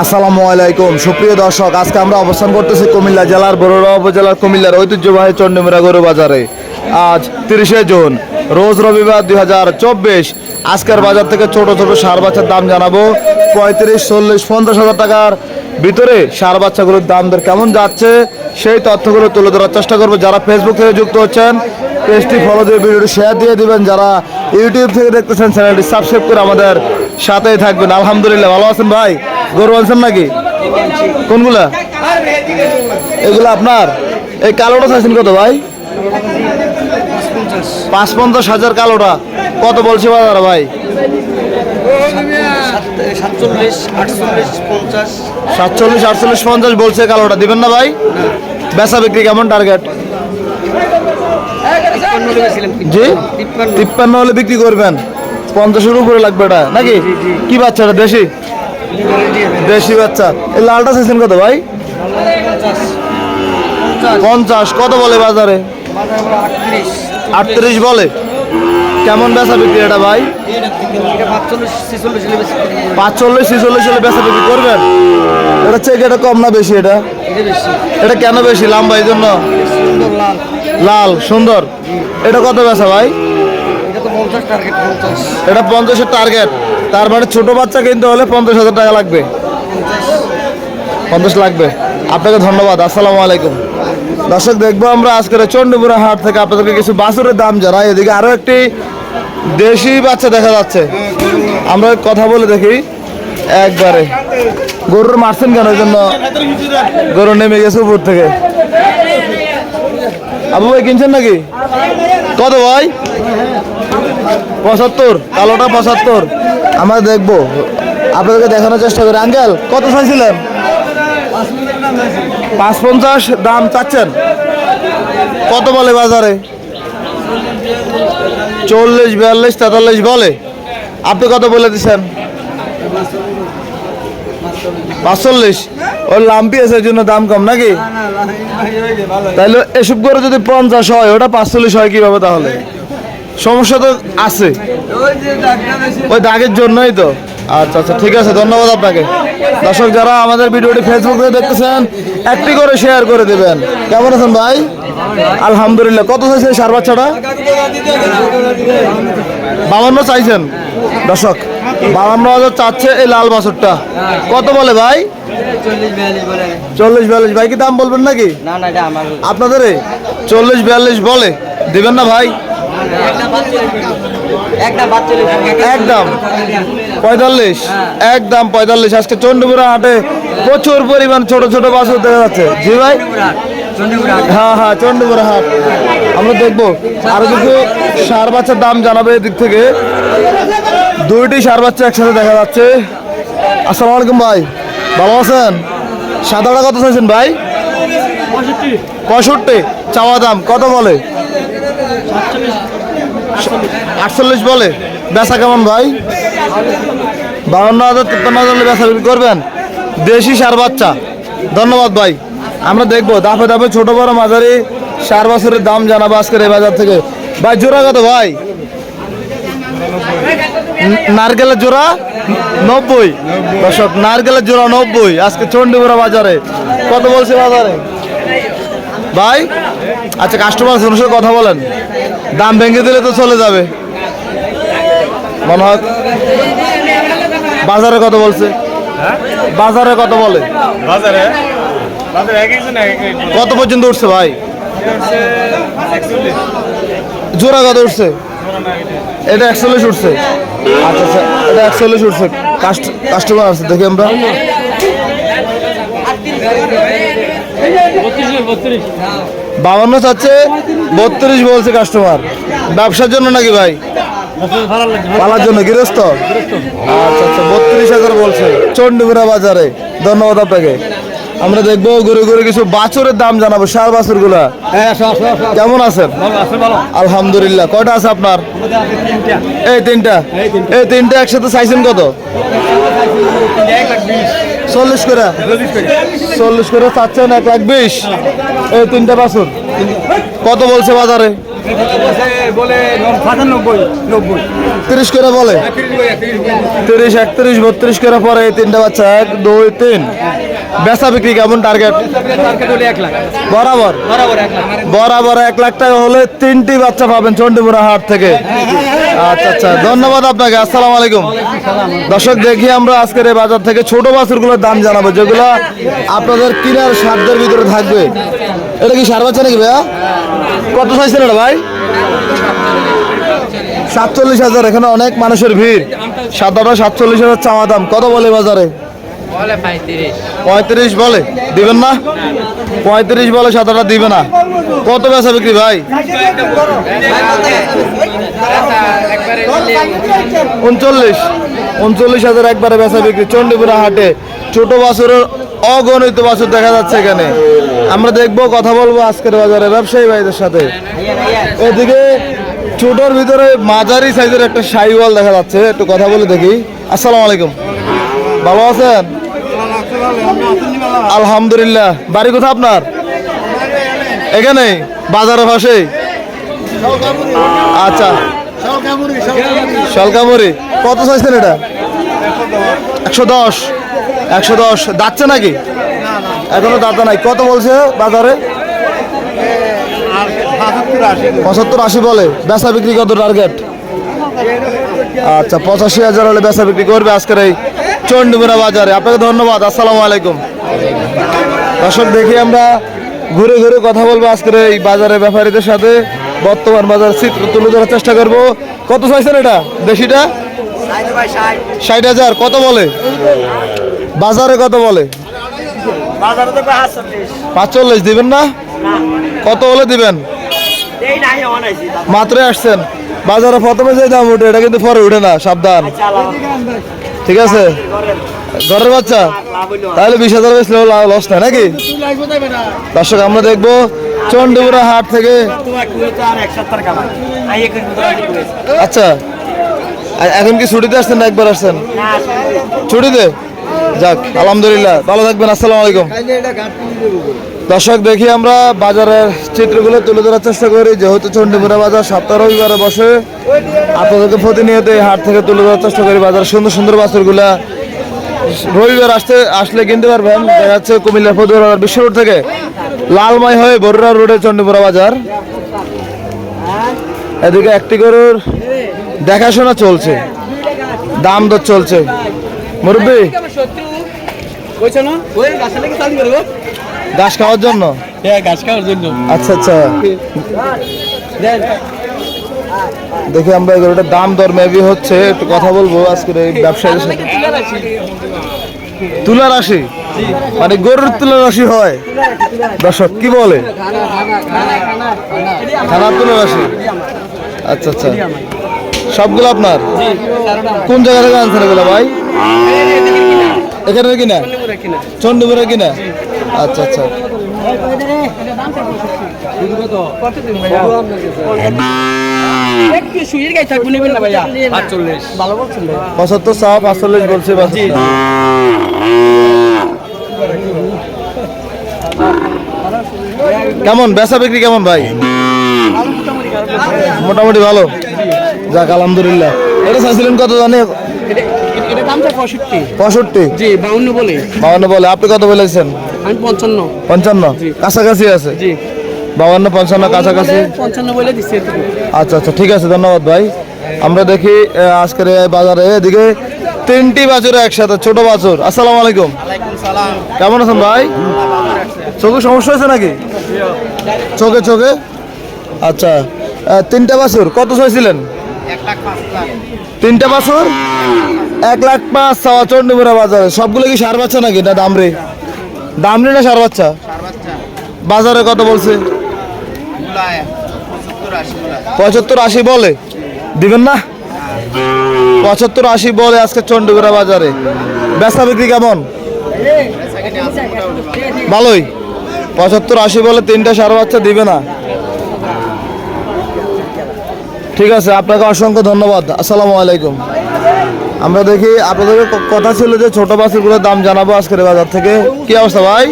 আসসালামু আলাইকুম। সুপ্রিয় দর্শক, আজকে আমরা অবস্থান করতেছি কুমিল্লা জেলার বড়ুয়া উপজেলার কুমিল্লার ঐতিহ্যবাহী চন্ডীমুড়া গরু বাজারে। আজ তিরিশে জুন, রোজ রবিবার দুই হাজার চব্বিশ। আজকের বাজার থেকে ছোট ছোট সার বাচ্চার দাম জানাব। পঁয়ত্রিশ, চল্লিশ, পঞ্চাশ হাজার টাকার ভিতরে সার বাচ্চাগুলোর দাম দর কেমন যাচ্ছে, সেই তথ্যগুলো তুলে ধরার চেষ্টা করব। যারা ফেসবুক থেকে যুক্ত হচ্ছেন, পেজটি ফলো দিয়ে ভিডিওটি শেয়ার দিয়ে দিবেন। যারা ইউটিউব থেকে দেখতেছেন চ্যানেলটি সাবস্ক্রাইব করে আমাদের সাথেই থাকবেন। আলহামদুলিল্লাহ, ভালো আছেন ভাই? গরু আনছেন নাকি? কোনগুলা? এগুলো আপনার? এই কালোটা চাইছেন কত ভাই? পাঁচ পঞ্চাশ হাজার কালোটা। কত বলছে বাজার ভাই? সাতচল্লিশ আটচল্লিশ পঞ্চাশ। বলছে কালোটা। দিবেন না ভাই? বেচা বিক্রি কেমন টার্গেট জি? তিপ্পান্ন। তিপ্পান্ন হলে বিক্রি করবেন। পঞ্চাশের উপরে লাগবে এটা নাকি? কি বাচ্চাটা দেশি? দেশি বাচ্চা। এই লালটা চাইছেন কত ভাই? পঞ্চাশ। কত বলে বাজারে? আটত্রিশ বলে। কেমন বেচা বিক্রি এটা ভাই? পাঁচচল্লিশ, ছেচল্লিশ হলে বেচা বিক্রি করবেন? এটা চেক এটা কম না বেশি এটা? এটা কেন বেশি? লাম্বা, এই জন্য? লাল। লাল সুন্দর। এটা কত বেচা ভাই? এটা পঞ্চাশের টার্গেট তার মানে ছোট বাচ্চা কিনতে হলে পঞ্চাশ হাজার টাকা লাগবে। পঞ্চাশ লাগবে। আপনাকে ধন্যবাদ। আসসালামু আলাইকুম। দর্শক, দেখব আমরা আজকের চন্ডীপুরা হাট থেকে আপনাদেরকে কিছু বাছুরের দাম জানাই। এদিকে আরও একটি দেশি বাচ্চা দেখা যাচ্ছে। আমরা কথা বলে দেখি। একবারে। গরুর মারছেন কেন? এই জন্য গরু নেমে গেছে উপর থেকে। আবু ভাই, কিনছেন নাকি? কত ভাই? পঁচাত্তর কালোটা পঁচাত্তর। আমরা দেখব। আপনাদেরকে দেখানোর চেষ্টা করি। আঙ্কেল কত চাইছিলেন? পাঁচ পঞ্চাশ দাম চাচ্ছেন। কত বলে বাজারে? চল্লিশ বিয়াল্লিশ তেতাল্লিশ বলে। আপনি কত বলে দিচ্ছেন? পাঁচচল্লিশ। ওই লাম্পি আছে জন্য দাম কম নাকি? তাহলে এসব করে যদি পঞ্চাশ হয় ওটা পাঁচচল্লিশ হয় কীভাবে তাহলে? সমস্যা তো আছে। ওই দাগের জন্যই তো। আচ্ছা আচ্ছা ঠিক আছে ধন্যবাদ আপনাকে। দর্শক যারা আমাদের ভিডিওটি ফেসবুক থেকে দেখতেছেন একটি করে শেয়ার করে দেবেন। কেমন আছেন ভাই? আলহামদুলিল্লাহ। কত চাইছে সার বাচ্চাটা? বাবান্ন চাইছেন। দর্শক বাবান্ন হাজার চাচ্ছে এই লাল বাছরটা। কত বলে ভাই? চল্লিশ বিয়াল্লিশ ভাই কি দাম বলবেন নাকি? আপনাদের চল্লিশ বিয়াল্লিশ বলে। দিবেন না ভাই? একদম পঁয়তাল্লিশ। একদম পঁয়তাল্লিশ। আজকে চন্ডীপুরা হাটে প্রচুর পরিমাণ ছোট ছোট বাছুর দেখা যাচ্ছে। জি ভাই? হ্যাঁ হ্যাঁ চন্ডীপুরা হাট। আমরা দেখব। আরও কিছু সার বাচ্চার দাম জানাবে এদিক থেকে। দুইটি সার বাচ্চা একসাথে দেখা যাচ্ছে। আসসালামু আলাইকুম ভাই। ভালো আছেন? সাদাটা কত চাইছেন ভাই? পঁয়ষট্টি। চাওয়া দাম, কত বলে? আটচল্লিশ। বলে। বেচা কেমন ভাই? বাউন্ন হাজার, তিপ্পান্ন হাজার বেচা বিক্রি করবেন? দেশি সার বাচ্চা। ধন্যবাদ ভাই। আমরা দেখব দাপে দাপে ছোট বড় মাঝারি সার বছরের দাম জানাব আজকের এই বাজার থেকে। ভাই, জোড়া কত ভাই? নারকেলের জোড়া নব্বই। দর্শক নারকেলের জোড়া নব্বই। আজকে চণ্ডীপুরা বাজারে। কত বলছে বাজারে? ভাই আচ্ছা কাস্টমার সাথে কথা বলেন। দাম ভেঙে দিলে তো চলে যাবে। মনে হয় বাজারে কত বলছে? বাজারে কত বলে? বাজারে? কত পর্যন্ত উঠছে ভাই? জোড়া কত উঠছে? এটা একচল্লিশ উঠছে। আচ্ছা আচ্ছা এটা একচল্লিশ উঠছে। কাস্টমার আছে, দেখি আমরা। বাবান্ন চাচ্ছে, বত্রিশ বলছে কাস্টমার ব্যবসার জন্য নাকি ভাই? পালার জন্য, গৃহস্থ? আচ্ছা আচ্ছা বত্রিশ হাজার বলছে। চন্ডীপুরা বাজারে। ধন্যবাদ আপনাকে। আমরা দেখব ঘুরে ঘুরে কিছু বাছুরের দাম জানাব সার বাছুরগুলা কেমন আছেন? আলহামদুলিল্লাহ কয়টা আছে আপনার? এই তিনটা। এই তিনটা। একসাথে চাইছেন কত? চল্লিশ করে। চল্লিশ করে চাচ্ছেন এক লাখ বিশ। এই তিনটা বাছুর। কত বলছে বাজারে? তিরিশ করে বলে। তিরিশ একত্রিশ বত্রিশ করে পরে এই তিনটা বাচ্চা এক দুই তিন। বেচা বিক্রি কেমন টার্গেট বরাবর। বরাবর এক লাখ টাকা হলে তিনটি বাচ্চা পাবেন চন্ডিপুরা হাট থেকে। আচ্ছা আচ্ছা ধন্যবাদ আপনাকে, আসসালামু আলাইকুম। দর্শক, দেখি আমরা আজকের এই বাজার থেকে ছোট বাছুরগুলোর দাম জানাব, যেগুলো আপনাদের কিনার সাধ্যের ভিতরে থাকবে। এটা কি সার বাচ্চা নাকি ভাইয়া? কত চাইছেন এটা ভাই? সাতচল্লিশ হাজার, এখানে অনেক মানুষের ভিড়। সাদাটা সাতচল্লিশ হাজার চাওয়া দাম। কত বলে বাজারে? পঁয়ত্রিশ। বলে? দিবেন না? পঁয়ত্রিশ বলে সাদাটা দিবে না। কত বেচা বিক্রি ভাই? উনচল্লিশ। উনচল্লিশ হাজার একবারে বেচা বিক্রি চণ্ডীপুরা হাটে। ছোট বাছুরের অগণিত বাছুর দেখা যাচ্ছে এখানে। আমরা দেখব, কথা বলব আজকের বাজারে ব্যবসায়ী ভাইদের সাথে। এদিকে ছোটর ভিতরে মাঝারি সাইজের একটা সাইওয়াল দেখা যাচ্ছে। একটু কথা বলে দেখি। আসসালামু আলাইকুম। ভালো আছেন? আলহামদুলিল্লাহ। বাড়ি কোথায় আপনার? এখানে? বাজারের পাশে? আচ্ছা। শালকামুরি কত চাইছেন এটা? একশো দশ। একশো দশ। যাচ্ছে নাকি? এখনও দাঁতা নাই। কত বলছে বাজারে? পঁচাত্তর আশি বলে। বেচা বিক্রি কত টার্গেট আচ্ছা পঁচাশি হাজার হলে বেচা বিক্রি করবে আজকের এই চন্ডিমুরা বাজারে। আপনাকে ধন্যবাদ আসসালামু আলাইকুম। দর্শক দেখি আমরা ঘুরে ঘুরে কথা বলব আজকের এই বাজারের ব্যাপারীদের সাথে। বর্তমান বাজার চিত্র তুলে ধরার চেষ্টা করব। কত চাইছেন এটা? দেশিটা? ষাট হাজার কত বলে? বাজারে কত বলে? বাজারে পাঁচচল্লিশ। দিবেন না? কত হলে দিবেন? মাত্র আসছেন। বাজারে প্রথমে যে দাম উঠে এটা কিন্তু পরে উঠে না সাবধান। ঠিক আছে? ঘরের বাচ্চা? তাহলে বিশ হাজার বেশি লস নাই নাকি? দর্শক, আমরা দেখব চন্ডিপুরা হাট থেকে আচ্ছা এখন কি ছুটিতে আসছেন না একবার আসছেন? ছুটিতে? যাক, আলহামদুলিল্লাহ। ভালো থাকবেন, আসসালামু আলাইকুম। দর্শক, দেখি আমরা বাজারের চিত্রগুলো তুলে ধরার চেষ্টা করি। যেহেতু চন্ডিপুরা বাজার সপ্তাহ রবিবারে বসে, আপনাদেরকে প্রতিনিয়ত এই হাট থেকে তুলে ধরার চেষ্টা করি। বাজার সুন্দর সুন্দর বাছুরগুলা রবিবার আসতে, আসলে কিনতে পারবেন। দেখা যাচ্ছে কুমিল্লা ফতুয়া বিশ্ব রোড থেকে লালমাই হয়ে বরুড়া রোডে চন্ডিপুরা বাজার। এদিকে একটি গরুর দেখাশোনা চলছে। দাম দর চলছে। মুরব্বী। করব ঘাস খাওয়ার জন্য? হ্যাঁ গাছ খাওয়ার জন্য। আচ্ছা আচ্ছা। দেখি আমরা এগুলোটার দাম দর মেবি হচ্ছে একটু কথা বলব আজকের এই ব্যবসায়ীদের সাথে। তুলা রাশি? মানে গরুর তুলা রাশি হয়। দর্শক কি বলে? খানার তুলা রাশি। আচ্ছা আচ্ছা। সবগুলো আপনার? কোন জায়গা থেকে আনছেন এগুলো ভাই? এখানে কিনা? চন্ডীপুরে কিনা? আচ্ছা আচ্ছা। পঁচাত্তর সহ পাঁচচল্লিশ বলছে কেমন বেচা বিক্রি কেমন ভাই? মোটামুটি ভালো। যাক আলহামদুলিল্লাহ। এটা চাইছিলেন কত জানে? পঁয়ষট্টি? জি বাউন্ন বলে। বাউন্ন বলে। আপনি কত বলেছেন? আমি পঞ্চান্ন। পঞ্চান্ন? কাছাকাছি আছে? জি। বাউন্ন পঞ্চান্ন কাছাকাছি? পঞ্চান্ন বলে দিচ্ছে আচ্ছা আচ্ছা ঠিক আছে ধন্যবাদ ভাই। আমরা দেখি আজকের এই বাজারে এদিকে তিনটি বাছুর একসাথে ছোট বাছুর। আসসালামু আলাইকুম। কেমন আছেন ভাই? চোখে সমস্যা হয়েছে নাকি? চোখে চোখে? আচ্ছা তিনটা বাছুর কত চাইছিলেন? তিনটা বাছুর? এক লাখ পাঁচ চাওয়া চন্ডীপুরা বাজারে। সবগুলো কি সার বাচ্চা নাকি না দামরে দামরে না সার বাচ্চা? বাজারে কত বলছে? পঁচাত্তর আশি বলে। দিবেন না? পঁচাত্তর আশি বলে আজকে চন্ডীগড়া বাজারে। বেচা বিক্রি কেমন? ভালোই। পঁচাত্তর আশি বলে তিনটা সার বাচ্চা দিবে না। ঠিক আছে আপনাকে অসংখ্য ধন্যবাদ। আসসালামু আলাইকুম। আমরা দেখি আপনাদের কথা ছিল যে ছোট বাছুরগুলোর দাম জানাব আজকের বাজার থেকে। কি অবস্থা ভাই?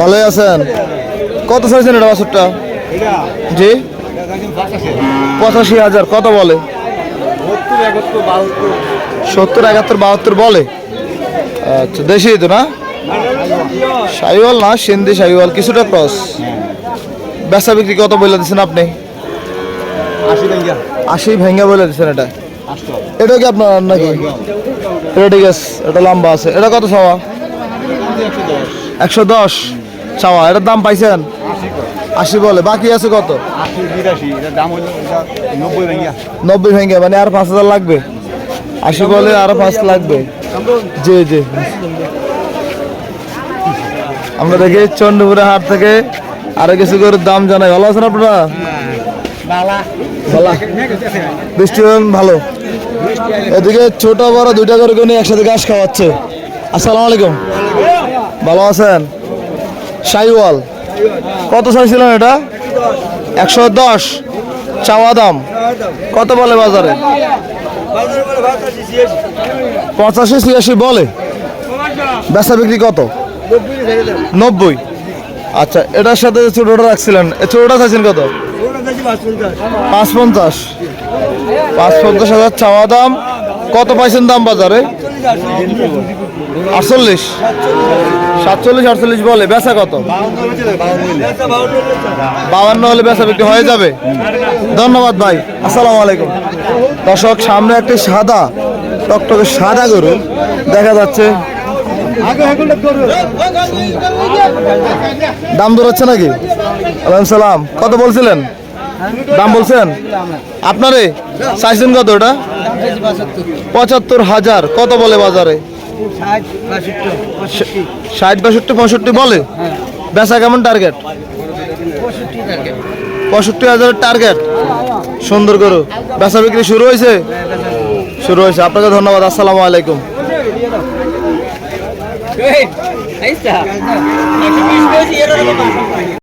ভালোই আছেন। কত চাইছেন এটা বাছুরটা? জি? পঁচাশি হাজার কত বলে? সত্তর একাত্তর বাহাত্তর বলে। আচ্ছা দেশি তো না? সাইওয়াল না সিন্ধি সাইওয়াল কিছুটা ক্রস। বেচা বিক্রি কত বলে দিচ্ছেন আপনি? আশি ভেঙ্গা। বলে দিচ্ছেন এটা। এটা কি আপনার নাকি? এটা ঠিক আছে এটা লম্বা আছে। এটা কত চাওয়া? একশো দশ। চাওয়া এটার দাম পাইছেন? আশি বলে বাকি আছে কত? নব্বই ভেঙে মানে আর পাঁচ হাজার লাগবে। আশি বলে আরও পাঁচ লাগবে। জি জি। আমরা দেখি চন্ডীপুরের হাট থেকে আরও কিছু করে দাম জানাই। ভালো আছেন আপনারা? বৃষ্টি ভালো। এদিকে ছোট বড় দুইটা করে কোন একসাথে ঘাস খাওয়াচ্ছে। আসসালামু আলাইকুম। ভালো আছেন? সাইওয়াল কত চাইছিলেন এটা? একশো দশ। চাওয়া দাম। কত বলে বাজারে? পঁচাশি ছিয়াশি বলে। বেচা বিক্রি কত? নব্বই। আচ্ছা এটার সাথে ছোটোটা রাখছিলেন ছোটোটা চাইছেন কত? পাঁচ পঞ্চাশ পাঁচ পঞ্চাশ হাজার চাওয়া দাম। কত পাইছেন দাম বাজারে? আটচল্লিশ। সাতচল্লিশ, আটচল্লিশ বলে, বেচা কত? বাউান্ন হলে বেচা বিক্রি হয়ে যাবে। ধন্যবাদ ভাই, আসসালামু আলাইকুম। দর্শক, সামনে একটি সাদা, টকটকে সাদা গরু দেখা যাচ্ছে। দাম দর হচ্ছে নাকি? আলাইকুম সালাম, কত বলছিলেন? দাম বলছেন? আপনারে? চাইছেন কত ওটা পঁচাত্তর হাজার। কত বলে বাজারে? ষাট, বাষট্টি, পঁয়ষট্টি বলে? বেচা কেমন টার্গেট পঁয়ষট্টি হাজারের টার্গেট সুন্দর করো বেচা বিক্রি শুরু হয়েছে? শুরু হয়েছে। আপনাকে ধন্যবাদ। আসসালামু আলাইকুম।